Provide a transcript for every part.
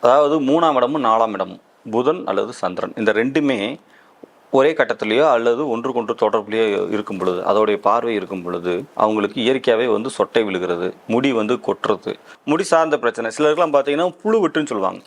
அதாவது மூணாம் இடமும் நாலாம் இடமும் புதன் அல்லது சந்திரன். இந்த ரெண்டுமே ஒரே கட்டத்திலேயோ அல்லது ஒன்றுக்கொன்று தொடர்புலையோ இருக்கும் பொழுது அதோடைய பார்வை இருக்கும் பொழுது அவங்களுக்கு இயற்கையாகவே வந்து சொட்டை விழுகிறது முடி வந்து கொட்டுறது. முடி சார்ந்த பிரச்சனை. சிலருக்குலாம் பார்த்தீங்கன்னா புழு வெட்டுன்னு சொல்லுவாங்க.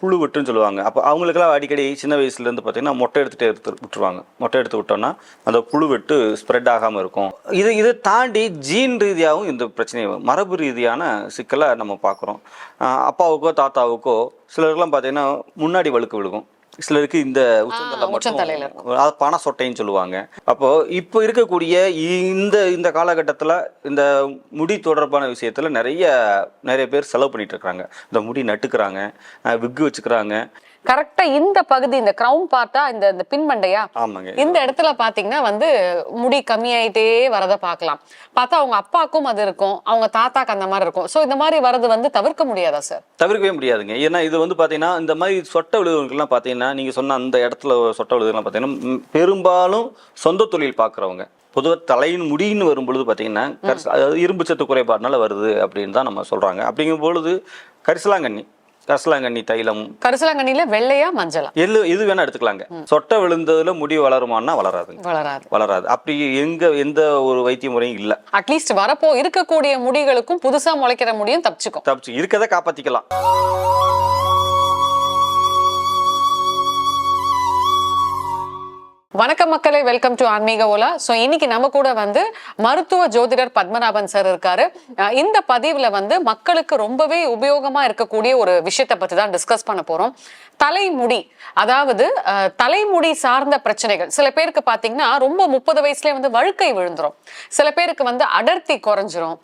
புழு வெட்டுன்னு சொல்லுவாங்க. அப்போ அவங்களுக்குலாம் அடிக்கடி சின்ன வயசுலேருந்து பார்த்தீங்கன்னா மொட்டை எடுத்துகிட்டே எடுத்து விட்டுருவாங்க. மொட்டை எடுத்து விட்டோம்னா அந்த புழு வெட்டு ஸ்ப்ரெட் ஆகாமல் இருக்கும். இது இதை தாண்டி ஜீன் ரீதியாகவும் இந்த பிரச்சனை வரும். மரபு ரீதியான சிக்கலை நம்ம பார்க்குறோம். அப்பாவுக்கோ தாத்தாவுக்கோ சிலருக்குலாம் பார்த்தீங்கன்னா முன்னாடி வழுக்கு விழுகும். சிலருக்கு இந்த உச்சந்தலை மட்டும் பண சொட்டைன்னு சொல்லுவாங்க. அப்போ இப்போ இருக்கக்கூடிய இந்த இந்த காலகட்டத்தில் இந்த முடி தொடர்பான விஷயத்துல நிறைய நிறைய பேர் செலவு பண்ணிட்டு இருக்காங்க. இந்த முடி நட்டுக்கிறாங்க விக்கு வச்சுக்கிறாங்க. கரெக்டா இந்த பகுதி இந்த கிரவுன் பார்த்தா இந்த இந்த பின்மண்டையா? ஆமாங்க. இந்த இடத்துல பாத்தீங்கன்னா வந்து முடி கம்மியாயிட்டே வரத பார்க்கலாம் பார்த்தா அவங்க அப்பாக்கும் அது இருக்கும் அவங்க தாத்தாக்கு அந்த மாதிரி இருக்கும். சோ இந்த மாதிரி வரது வந்து தவிர்க்க முடியாதா சார் தவிர்க்கவே முடியாதுங்க. ஏன்னா இது வந்து பார்த்தீங்கன்னா இந்த மாதிரி சொட்ட விழுதுகளுக்கெல்லாம் பார்த்தீங்கன்னா நீங்கள் சொன்ன அந்த இடத்துல சொட்ட விழுதுகள்லாம் பார்த்தீங்கன்னா பெரும்பாலும் சொந்த தொழில் பார்க்குறவங்க. பொதுவாக தலையின் முடின்னு வரும் பொழுது பார்த்தீங்கன்னா அதாவது இரும்பு சத்து குறைபாடுனால வருது அப்படின்னு தான் நம்ம சொல்கிறாங்க அப்படிங்கும் பொழுது கரிசலாங்கண்ணி கரிசலாங்கண்ணி தைலம். கரிசலாங்கண்ணில வெள்ளையா மஞ்சளா? எள்ளு இது வேணா எடுத்துக்கலாங்க. சொட்ட விழுந்ததுல முடி வளருமான்னா வளராதுங்க. வளராது. வளராது. அப்படி எங்க எந்த ஒரு வைத்திய முறையும் இல்லை. அட்லீஸ்ட் வரப்போ இருக்கக்கூடிய முடிகளுக்கும் புதுசா முளைக்கிற முடியும் தப்பிச்சுக்கும். தப்பிச்சு இருக்கதை காப்பாத்திக்கலாம். வணக்கம் மக்களே வெல்கம் டு ஆன்மீக ஓலா. ஸோ இன்னைக்கு நம்ம கூட வந்து மருத்துவ ஜோதிடர் பத்மநாபன் சார் இருக்காரு. இந்த பதிவுல வந்து மக்களுக்கு ரொம்பவே உபயோகமா இருக்கக்கூடிய ஒரு விஷயத்தை பற்றி தான் டிஸ்கஸ் பண்ண போறோம். தலைமுடி அதாவது அஹ், தலைமுடி சார்ந்த பிரச்சனைகள். சில பேருக்கு பாத்தீங்கன்னா ரொம்ப முப்பது வயசுலேயே வந்து வழுக்கை விழுந்துரும். சில பேருக்கு வந்து அடர்த்தி குறைஞ்சிரும்.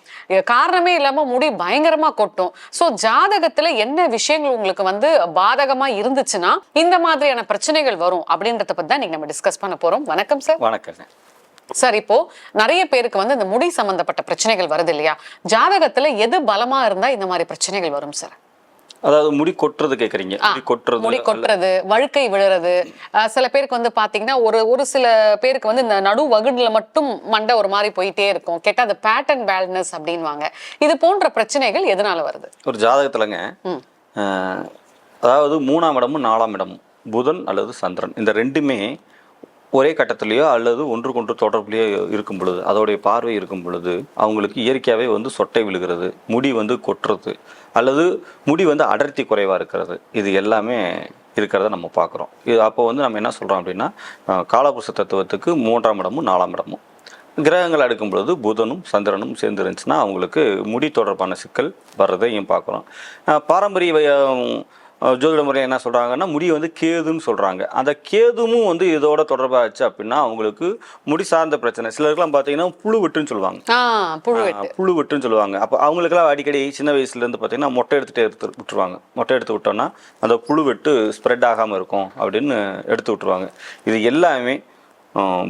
காரணமே இல்லாம முடி பயங்கரமா கொட்டும். ஸோ ஜாதகத்துல என்ன விஷயங்கள் உங்களுக்கு வந்து பாதகமா இருந்துச்சுன்னா இந்த மாதிரியான பிரச்சனைகள் வரும் அப்படின்றத பத்தி தான் நீங்க நம்ம டிஸ்கஸ் பண்ண போறோம். வணக்கம் சார் வணக்கங்க சார் இப்போ நிறைய பேருக்கு வந்து இந்த முடி சம்பந்தப்பட்ட பிரச்சனைகள் வருது இல்லையா? ஜாதகத்துல எது பலமா இருந்தா இந்த மாதிரி பிரச்சனைகள் வரும் சார் அதாவது முடி கொட்டுறது கேக்குறீங்க. முடி கொட்டுறது முடி கொட்டுறது வழுக்கை விழுறது. சில பேருக்கு வந்து பாத்தீங்கன்னா ஒரு ஒரு சில பேருக்கு வந்து இந்த நடு வகுடுல மட்டும் மண்டை ஒரு மாதிரி போயிட்டே இருக்கும். கேட்டா அது பேட்டர்ன் பேல்னஸ் அப்படின்வாங்க இது போன்ற பிரச்சனைகள் எதனால வருது? ஒரு ஜாதகத்துலங்க அதாவது மூணாம் இடமும் நாலாம் இடமும் புதன் அல்லது சந்திரன். இந்த ரெண்டுமே ஒரே கட்டத்திலேயோ அல்லது ஒன்றுக்கொன்று தொடர்புலையோ இருக்கும் பொழுது அதோடைய பார்வை இருக்கும் பொழுது அவங்களுக்கு இயற்கையாகவே வந்து சொட்டை விழுகிறது முடி வந்து கொட்டுறது அல்லது முடி வந்து அடர்த்தி குறைவாக இருக்கிறது. இது எல்லாமே இருக்கிறத நம்ம பார்க்குறோம். இது அப்போ வந்து நம்ம என்ன சொல்கிறோம் அப்படின்னா காலபுருஷ தத்துவத்துக்கு மூன்றாம் இடமும் நாலாம் இடமும். கிரகங்கள் அடுக்கும் பொழுது புதனும் சந்திரனும் சேர்ந்து இருந்துச்சுன்னா அவங்களுக்கு முடி தொடர்பான சிக்கல் வர்றதையும் பார்க்குறோம். பாரம்பரிய ஜோதிட முறை என்ன சொல்கிறாங்கன்னா முடி வந்து கேதுன்னு சொல்கிறாங்க அந்த கேதுவும் வந்து இதோட தொடர்பாச்சு அப்படின்னா அவங்களுக்கு முடி சார்ந்த பிரச்சனை. சிலருக்குலாம் பார்த்தீங்கன்னா புழு வெட்டுன்னு சொல்லுவாங்க புழு வெட்டுன்னு சொல்லுவாங்க. அப்போ அவங்களுக்குலாம் அடிக்கடி சின்ன வயசுலேருந்து பார்த்தீங்கன்னா மொட்டை எடுத்துகிட்டே எடுத்து விட்டுருவாங்க. மொட்டை எடுத்து விட்டோம்னா அந்த புழு வெட்டு ஸ்ப்ரெட் ஆகாமல் இருக்கும் அப்படின்னு எடுத்து விட்டுருவாங்க. இது எல்லாமே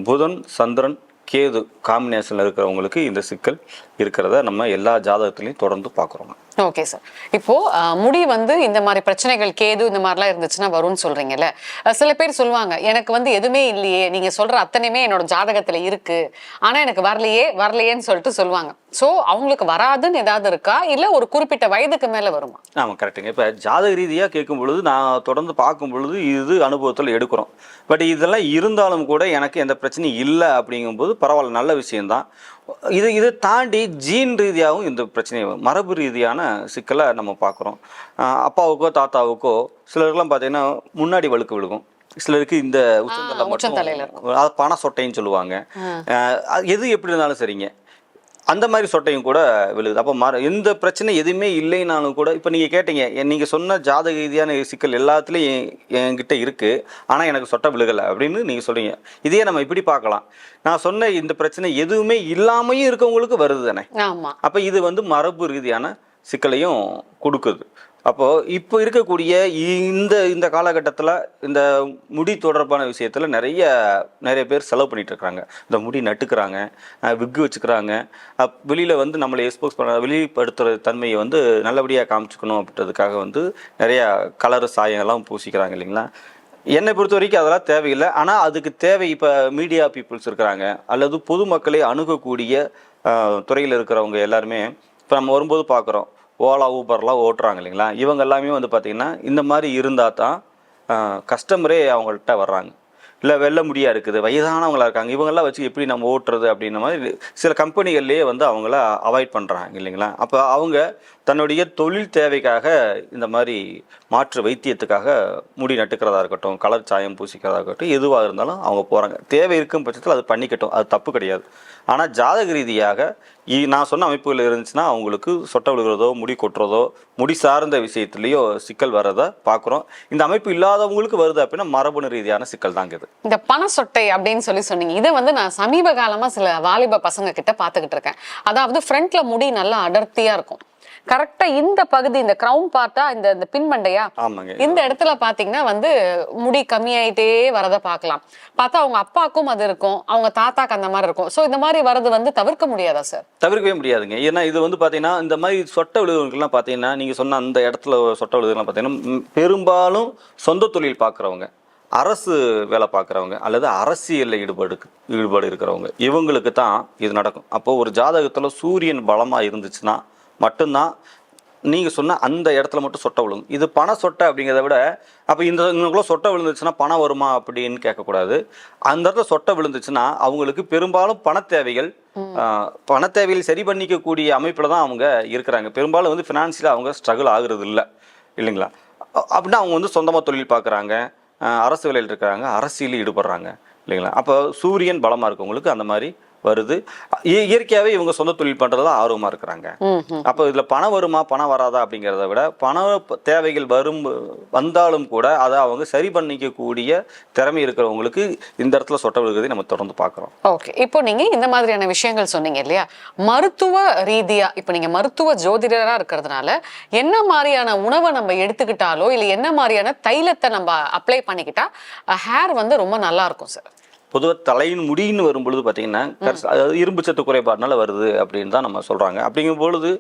புதன் சந்திரன் கேது காம்பினேஷனில் இருக்கிறவங்களுக்கு இந்த சிக்கல் இருக்கிறத நம்ம எல்லா ஜாதகத்துலையும் தொடர்ந்து பார்க்குறோங்க ஓகே சார் இப்போ முடி வந்து இந்த மாதிரி பிரச்சனைகள் கேது இந்த மாதிரிலாம் இருந்துச்சுன்னா வரும்னு சொல்றீங்கல்ல. சில பேர் சொல்லுவாங்க எனக்கு வந்து எதுவுமே இல்லையே நீங்க சொல்ற அத்தனையுமே என்னோட ஜாதகத்துல இருக்கு. ஆனா எனக்கு வரலையே வரலையேன்னு சொல்லிட்டு சொல்லுவாங்க. சோ அவங்களுக்கு வராதுன்னு ஏதாவது இருக்கா? இல்ல ஒரு குறிப்பிட்ட வயதுக்கு மேல வருமா? ஆமாம் கரெக்டுங்க இப்போ ஜாதக ரீதியாக கேட்கும் பொழுது நான் தொடர்ந்து பார்க்கும் பொழுது இது அனுபவத்தில் எடுக்கிறோம். பட் இதெல்லாம் இருந்தாலும் கூட எனக்கு எந்த பிரச்சனையும் இல்லை அப்படிங்கும்போது பரவாயில்ல நல்ல விஷயம்தான். இது இதை தாண்டி ஜீன் ரீதியாகவும் இந்த பிரச்சனை வரும். மரபு ரீதியான சிக்கலை நம்ம பார்க்குறோம். அப்பாவுக்கோ தாத்தாவுக்கோ சிலருக்குலாம் பார்த்தீங்கன்னா முன்னாடி வழுக்கு விழுகும். சிலருக்கு இந்த உச்சந்தலை மட்டும் பண சொட்டைன்னு சொல்லுவாங்க. எது எப்படி இருந்தாலும் சரிங்க. அந்த மாதிரி சொட்டையும் கூட விழுகுது. அப்போ மர எந்த பிரச்சனை எதுவுமே இல்லைனாலும் கூட இப்போ நீங்கள் கேட்டீங்க நீங்கள் சொன்ன ஜாதக ரீதியான சிக்கல் எல்லாத்துலேயும் என் என்கிட்ட இருக்குது ஆனால் எனக்கு சொட்டை விழுகலை அப்படின்னு நீங்கள் சொல்றீங்க. இதே நம்ம இப்படி பார்க்கலாம். நான் சொன்ன இந்த பிரச்சனை எதுவுமே இல்லாமையும் இருக்கவங்களுக்கு வருது தானே அப்போ இது வந்து மரபு ரீதியான சிக்கலையும் கொடுக்குது. அப்போது இப்போ இருக்கக்கூடிய இந்த இந்த காலகட்டத்தில் இந்த முடி தொடர்பான விஷயத்தில் நிறைய நிறைய பேர் செலவு பண்ணிட்டு இந்த முடி நட்டுக்கிறாங்க விக்கு வச்சுக்கிறாங்க. அப் வெளியில் வந்து நம்மளை எக்ஸ்போஸ் பண்ண வெளிப்படுத்துகிற தன்மையை வந்து நல்லபடியாக காமிச்சுக்கணும் அப்படின்றதுக்காக வந்து நிறையா கலர் சாயங்கள்லாம் பூசிக்கிறாங்க இல்லைங்களா? என்னை பொறுத்த வரைக்கும் அதெல்லாம் தேவையில்லை. ஆனால் அதுக்கு தேவை இப்போ மீடியா பீப்புள்ஸ் இருக்கிறாங்க. அல்லது பொதுமக்களை அணுகக்கூடிய துறையில் இருக்கிறவங்க எல்லாருமே இப்போ நம்ம வரும்போது பார்க்குறோம் ஓலா ஊபர்லாம் ஓட்டுறாங்க இல்லைங்களா? இவங்க எல்லாமே வந்து பார்த்திங்கன்னா இந்த மாதிரி இருந்தால் தான் கஸ்டமரே அவங்கள்ட்ட வர்றாங்க. இல்லை வெள்ள முடியா இருக்குது வயதானவங்களா இருக்காங்க இவங்கெல்லாம் வச்சு எப்படி நம்ம ஓட்டுறது அப்படின்ற மாதிரி சில கம்பெனிகள்லேயே வந்து அவங்கள அவாய்ட் பண்ணுறாங்க இல்லைங்களா? அப்போ அவங்க தன்னுடைய தொழில் தேவைக்காக இந்த மாதிரி மாற்று வைத்தியத்துக்காக முடி நட்டுக்கிறதா இருக்கட்டும் கலர் சாயம் பூசிக்கிறதா இருக்கட்டும் எதுவாக இருந்தாலும் அவங்க போகிறாங்க தேவை இருக்கும் பட்சத்தில் அது பண்ணிக்கட்டும் அது தப்பு கிடையாது. ஆனால் ஜாதக ரீதியாக நான் சொன்ன அமைப்புகள் இருந்துச்சுன்னா அவங்களுக்கு சொட்ட விழுகிறதோ முடி கொட்டுறதோ முடி சார்ந்த விஷயத்துலேயோ சிக்கல் வர்றதை பார்க்குறோம் இந்த அமைப்பு இல்லாதவங்களுக்கு வருது அப்படின்னா மரபணு ரீதியான சிக்கல் தாங்க இது. இந்த பண சொட்டை அப்படின்னு சொல்லி சொன்னீங்க. இதை வந்து நான் சமீப காலமாக சில வாலிப பசங்க கிட்ட பார்த்துக்கிட்டு இருக்கேன். அதாவது ஃப்ரண்ட்ல முடி நல்லா அடர்த்தியாக இருக்கும். கரெக்டா இந்த பகுதி இந்த கிரவுன் பார்த்தா இந்த இந்த பின்மண்டையா ஆமாங்க. இந்த இடத்துல பாத்தீங்கன்னா வந்து முடி கம்மியாயிட்டே வரத பார்க்கலாம். பார்த்தா அவங்க அப்பாக்கும் அது இருக்கும் அவங்க தாத்தாக்கு அந்த மாதிரி இருக்கும். சோ இந்த மாதிரி வரது வந்து தவிர்க்க முடியாதா சார் தவிர்க்கவே முடியாதுங்க. ஏன்னா இது வந்து பார்த்தீங்கன்னா இந்த மாதிரி சொட்ட விழுதுகளுக்கெல்லாம் பார்த்தீங்கன்னா நீங்கள் சொன்ன அந்த இடத்துல சொட்ட விழுதுகள்லாம் பார்த்தீங்கன்னா ம், பெரும்பாலும் சொந்த தொழில் பார்க்குறவங்க அரசு வேலை பார்க்குறவங்க அல்லது அரசியலில் ஈடுபாடு ஈடுபாடு இருக்கிறவங்க இவங்களுக்கு தான் இது நடக்கும். அப்போ ஒரு ஜாதகத்தில் சூரியன் பலமாக இருந்துச்சுன்னா மட்டும்தான் நீங்கள் சொன்ன அந்த இடத்துல மட்டும் சொட்டை விழுகும் இது பண சொட்டை அப்படிங்கிறத விட அப்போ இந்த இவங்களுக்குள்ள சொட்டை விழுந்துச்சுன்னா பணம் வருமா அப்படின்னு கேட்கக்கூடாது. அந்த இடத்துல சொட்டை விழுந்துச்சுன்னா அவங்களுக்கு பெரும்பாலும் பண தேவைகள் பண தேவைகள் சரி பண்ணிக்கக்கூடிய அமைப்பில் தான் அவங்க இருக்கிறாங்க. பெரும்பாலும் வந்து ஃபினான்ஷியலாக அவங்க ஸ்ட்ரகிள் ஆகுறது இல்லை. இல்லைங்களா? அப்படின்னா அவங்க வந்து சொந்தமாக தொழில் பார்க்குறாங்க அரசு வேலையில் இருக்கிறாங்க அரசியலில் ஈடுபடுறாங்க. இல்லைங்களா? அப்போ சூரியன் பலமாக இருக்கவங்களுக்கு அந்த மாதிரி வருது. இய- இயற்கையாகவே இவங்க சொந்த தொழில் பண்ணுறதுல ஆர்வமாக இருக்கிறாங்க. அப்போ இதில் பணம் வருமா பணம் வராதா அப்படிங்கிறத விட பண தேவைகள் வரும் வந்தாலும் கூட அதை அவங்க சரி பண்ணிக்கக்கூடிய திறமை இருக்கிறவங்களுக்கு இந்த இடத்துல சொட்ட விழுகிறதை நம்ம தொடர்ந்து பார்க்குறோம். ஓகே. இப்போ நீங்க இந்த மாதிரியான விஷயங்கள் சொன்னீங்க இல்லையா? மருத்துவ ரீதியா இப்போ நீங்க மருத்துவ ஜோதிடரா இருக்கிறதுனால என்ன மாதிரியான உணவை நம்ம எடுத்துக்கிட்டாலோ இல்ல என்ன மாதிரியான தைலத்தை நம்ம அப்ளை பண்ணிக்கிட்டா ஹேர் வந்து ரொம்ப நல்லா இருக்கும் சார் பொதுவாக தலையின் முடின்னு வரும் பொழுது பார்த்தீங்கன்னா கரிச அதாவது இரும்பு சத்து குறைபாடுனால வருது அப்படின்னு தான் நம்ம சொல்கிறாங்க அப்படிங்கும் பொழுது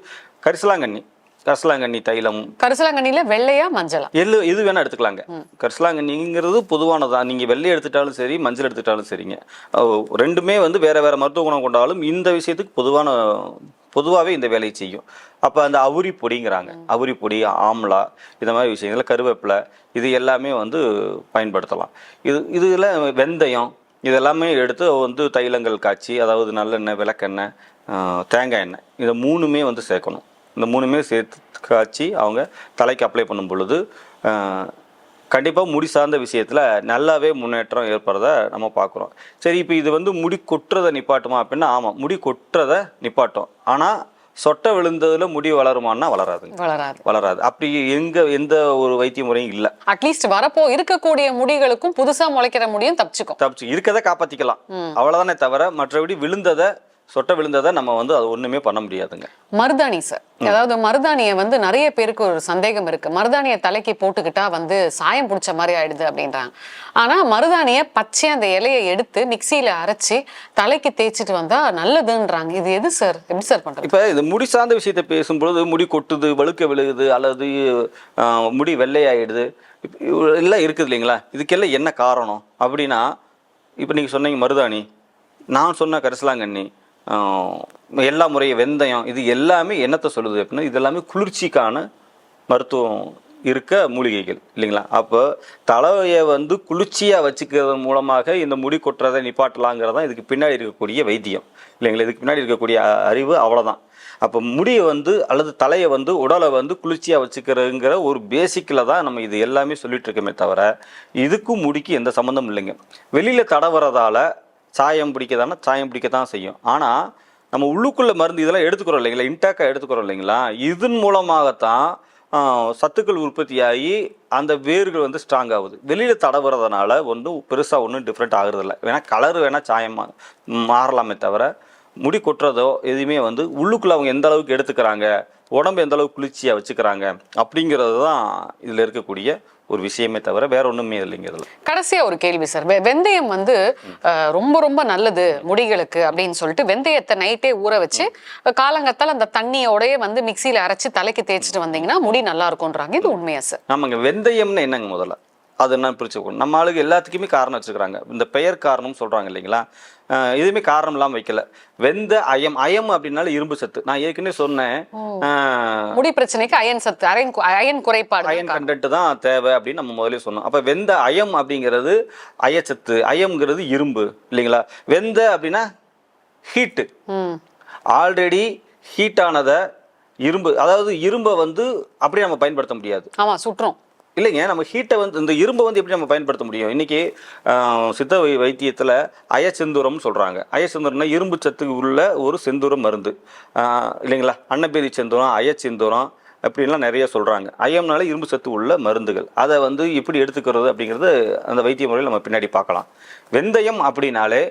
கரிசலாங்கண்ணி கரிசலாங்கண்ணி தைலம். கரிசலாங்கண்ணில வெள்ளையா மஞ்சளா? எள்ளு எது வேணால் எடுத்துக்கலாங்க. கரிசலாங்கண்ணிங்கிறது பொதுவானதான் நீங்கள் வெள்ளை எடுத்துட்டாலும் சரி மஞ்சள் எடுத்துட்டாலும் சரிங்க. ரெண்டுமே வந்து வேறு வேறு மருத்துவ குணம் கொண்டாலும் இந்த விஷயத்துக்கு பொதுவான பொதுவாகவே இந்த வேலையை செய்யும். அப்போ அந்த அவுரி பொடிங்கிறாங்க. அவுரி பொடி ஆம்லா இந்த மாதிரி விஷயங்கள் கருவேப்பிலை இது எல்லாமே வந்து பயன்படுத்தலாம். இது இதில் வெந்தயம் இதெல்லாமே எடுத்து வந்து தைலங்கள் காய்ச்சி அதாவது நல்லெண்ணெய் விளக்கெண்ணெய் தேங்காய் எண்ணெய் இதை மூணுமே வந்து சேர்க்கணும். இந்த மூணுமே சேர்த்து காய்ச்சி அவங்க தலைக்கு அப்ளை பண்ணும் பொழுது கண்டிப்பாக முடி சார்ந்த விஷயத்தில் நல்லாவே முன்னேற்றம் ஏற்படுறத நம்ம பார்க்குறோம். சரி இப்போ இது வந்து முடி கொட்டுறதை நிப்பாட்டுமா அப்படின்னா ஆமாம் முடி கொட்டுறதை நிப்பாட்டும். ஆனால் சொட்டை விழுந்ததுல முடி வளருமான்னா வளராதுங்க. வளராது. வளராது. அப்படி எங்க எந்த ஒரு வைத்திய முறையும் இல்லை. அட்லீஸ்ட் வரப்போ இருக்கக்கூடிய முடிகளுக்கும் புதுசா முளைக்கிற முடியும் தப்பிச்சுக்கும். தப்பிச்சு இருக்கதை காப்பாற்றிக்கலாம் அவ்வளோதானே தவிர மற்றபடி விழுந்ததை சொட்டை விழுந்ததை நம்ம வந்து அது ஒன்றுமே பண்ண முடியாதுங்க. மருதாணி சார் அதாவது மருதாணியை வந்து நிறைய பேருக்கு ஒரு சந்தேகம் இருக்கு. மருதாணியை தலைக்கு போட்டுக்கிட்டா வந்து சாயம் பிடிச்ச மாதிரி ஆயிடுது அப்படின்றாங்க. ஆனா மருதாணியை பச்சையா அந்த இலையை எடுத்து மிக்சியில அரைச்சு தலைக்கு தேய்ச்சிட்டு வந்தா நல்லதுன்றாங்க. இது எது சார் எப்படி சார் பண்றது? இப்போ இந்த முடி சார்ந்த விஷயத்தை பேசும்பொழுது முடி கொட்டுது வழுக்க விழுகுது அல்லது முடி வெள்ளையாயிடுது. எல்லாம் இருக்குது இல்லைங்களா? இதுக்கெல்லாம் என்ன காரணம்? அப்படின்னா இப்போ நீங்கள் சொன்னீங்க மருதாணி. நான் சொன்ன கரிசலாங்கண்ணி எல்லா முறையும் வெந்தயம் இது எல்லாமே என்னத்தை சொல்லுது அப்படின்னா இது எல்லாமே குளிர்ச்சிக்கான மருத்துவம் இருக்க மூலிகைகள் இல்லைங்களா? அப்போ தலையை வந்து குளிர்ச்சியாக வச்சுக்கிறது மூலமாக இந்த முடி கொட்டுறதை நிப்பாட்டலாங்கிறது தான் இதுக்கு பின்னாடி இருக்கக்கூடிய வைத்தியம் இல்லைங்களா? இதுக்கு பின்னாடி இருக்கக்கூடிய அறிவு அவ்வளோதான் அப்போ முடியை வந்து அல்லது தலையை வந்து உடலை வந்து குளிர்ச்சியாக வச்சுக்கிறதுங்கிற ஒரு பேசிக்கில் தான் நம்ம இது எல்லாமே சொல்லிகிட்டு இருக்கோமே தவிர இதுக்கும் முடிக்கு எந்த சம்மந்தமும் இல்லைங்க. வெளியில் தடவுறதால சாயம் பிடிக்கதானா சாயம் பிடிக்க தான் செய்யும். ஆனால் நம்ம உள்ளுக்குள்ளே மருந்து இதெல்லாம் எடுத்துக்கிறோம் இல்லைங்களா? இன்டாக்காக எடுத்துக்கிறோம் இல்லைங்களா? இதன் மூலமாகத்தான் சத்துக்கள் உற்பத்தியாகி அந்த வேர்கள் வந்து ஸ்ட்ராங் ஆகுது. வெளியில் தடவுறதுனால ஒன்றும் பெருசாக ஒன்றும் டிஃப்ரெண்ட் ஆகுறதில்ல. வேணால் கலர் வேணால் சாயம் மா- மாறலாமே தவிர முடி கொட்டுறதோ எதுவுமே வந்து உள்ளுக்குள்ளே அவங்க எந்த அளவுக்கு எடுத்துக்கிறாங்க உடம்பு எந்த அளவுக்கு குளிர்ச்சியாக வச்சுக்கிறாங்க அப்படிங்கிறது தான் இதில் இருக்கக்கூடிய ஒரு விஷயமே தவிர வேற ஒன்றுமே இல்லைங்க இதில் கடைசியா ஒரு கேள்வி சார். வெந்தயம் வந்து ரொம்ப ரொம்ப நல்லது முடிகளுக்கு அப்படின்னு சொல்லிட்டு வெந்தயத்தை நைட்டே ஊற வச்சு காலங்கத்தால் அந்த தண்ணியோடயே வந்து மிக்சியில அரைச்சு தலைக்கு தேய்ச்சிட்டு வந்தீங்கன்னா முடி நல்லா இருக்கும்ன்றாங்க. இது உண்மையா சார்? ஆமாங்க. வெந்தயம்னு என்னங்க முதல்ல? அது என்ன பிரிச்சு நம்ம ஆளுக்கு எல்லாத்துக்குமே காரணம் வச்சுக்கிறாங்க இந்த பெயர் காரணம் சொல்கிறாங்க இல்லைங்களா? எதுவுமே காரணம் இல்லாமல் வைக்கல. வெந்த அயம். அயம் அப்படின்னால இரும்பு சத்து. நான் ஏற்கனவே சொன்னேன். முடி பிரச்சனைக்கு அயன் சத்து அயன் அயன் குறைபாடு அயன் கண்டென்ட் தான் தேவை அப்படின்னு நம்ம முதல்ல சொன்னோம். அப்போ வெந்த அயம் அப்படிங்கிறது அயச்சத்து. அயம்ங்கிறது இரும்பு இல்லைங்களா? வெந்த அப்படின்னா ஹீட்டு ஆல்ரெடி ஹீட்டானதை இரும்பு. அதாவது இரும்பை வந்து அப்படியே நம்ம பயன்படுத்த முடியாது. ஆமா சுற்றும். இல்லைங்க நம்ம ஹீட்டை வந்து இந்த இரும்பை வந்து எப்படி நம்ம பயன்படுத்த முடியும்? இன்னைக்கு ஆஹ், சித்த வை வைத்தியத்தில் அயச்செந்தூரம்னு சொல்கிறாங்க அயச்செந்தூரம்னா இரும்பு சத்துக்கு உள்ள ஒரு செந்தூரம் மருந்து. இல்லைங்களா? அன்னப்பேதி செந்தூரம் அயச்செந்தூரம் அப்படின்லாம் நிறைய சொல்கிறாங்க அயம்னால இரும்பு சத்து உள்ள மருந்துகள். அதை வந்து எப்படி எடுத்துக்கிறது அப்படிங்கிறது அந்த வைத்திய முறையில் நம்ம பின்னாடி பார்க்கலாம். வெந்தயம் அப்படின்னாலே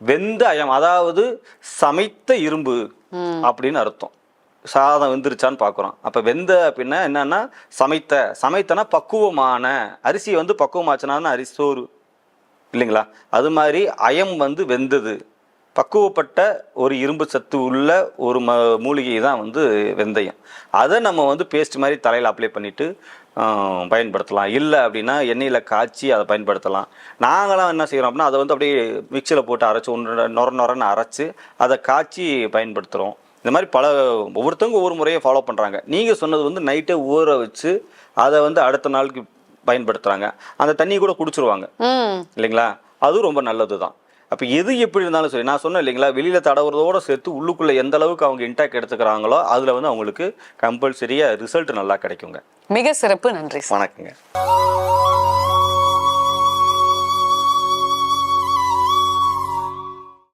வெந்த அயம் அதாவது சமைத்த இரும்பு அப்படின்னு அர்த்தம். சாதம் வெந்துருச்சான்னு பார்க்குறோம் அப்போ வெந்த அப்படின்னா என்னன்னா சமைத்த. சமைத்தனா பக்குவமான. அரிசி வந்து பக்குவமாச்சுனா அரிசி சோறு. இல்லைங்களா? அது மாதிரி அயம் வந்து வெந்தது. பக்குவப்பட்ட ஒரு இரும்பு சத்து உள்ள ஒரு ம மூலிகை தான் வந்து வெந்தயம். அதை நம்ம வந்து பேஸ்ட் மாதிரி தலையில் அப்ளை பண்ணிவிட்டு பயன்படுத்தலாம். இல்லை அப்படின்னா எண்ணெயில் காய்ச்சி அதை பயன்படுத்தலாம். நாங்களாம் என்ன செய்கிறோம் அப்படின்னா அதை வந்து அப்படியே மிக்சியில் போட்டு அரைச்சி ஒன்று நொர நொரன்னு அரைச்சி அதை காய்ச்சி பயன்படுத்துகிறோம் இந்த மாதிரி பல ஒவ்வொருத்தவங்க ஒவ்வொரு முறையை ஃபாலோ பண்ணுறாங்க நீங்கள் சொன்னது வந்து நைட்டே ஊற வச்சு அதை வந்து அடுத்த நாளுக்கு பயன்படுத்துகிறாங்க அந்த தண்ணி கூட குடிச்சிருவாங்க. இல்லைங்களா? அதுவும் ரொம்ப நல்லது தான் அப்போ எது எப்படி இருந்தாலும் சரி நான் சொன்னேன் இல்லைங்களா? வெளியில் தடவுறதோட சேர்த்து உள்ளுக்குள்ளே எந்த அளவுக்கு அவங்க இன்டாக் எடுத்துக்கிறாங்களோ அதில் வந்து அவங்களுக்கு கம்பல்சரியாக ரிசல்ட் நல்லா கிடைக்குங்க. மிக சிறப்பு. நன்றி வணக்கங்க.